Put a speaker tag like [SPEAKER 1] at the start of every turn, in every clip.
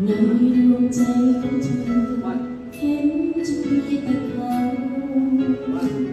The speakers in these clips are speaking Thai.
[SPEAKER 1] ในดวงใจของเธอเห็นจะมีแเขา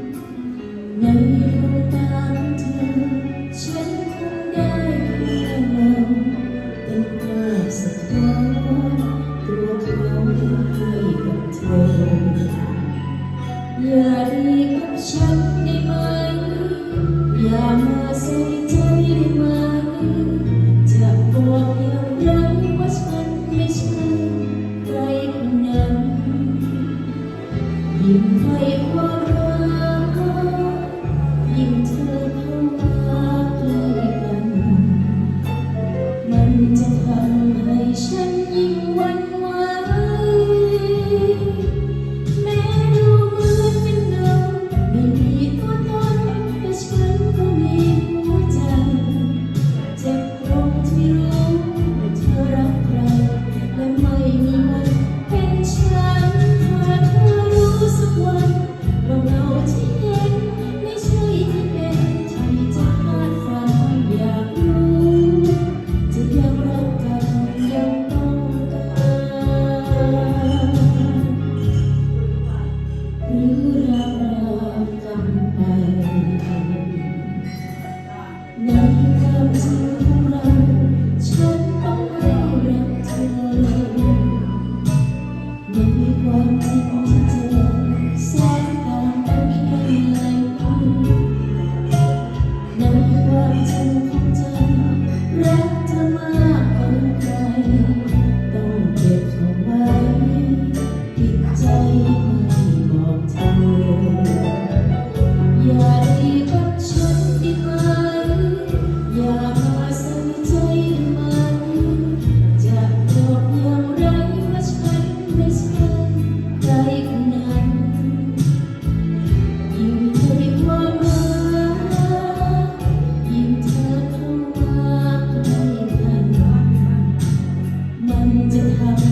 [SPEAKER 1] love.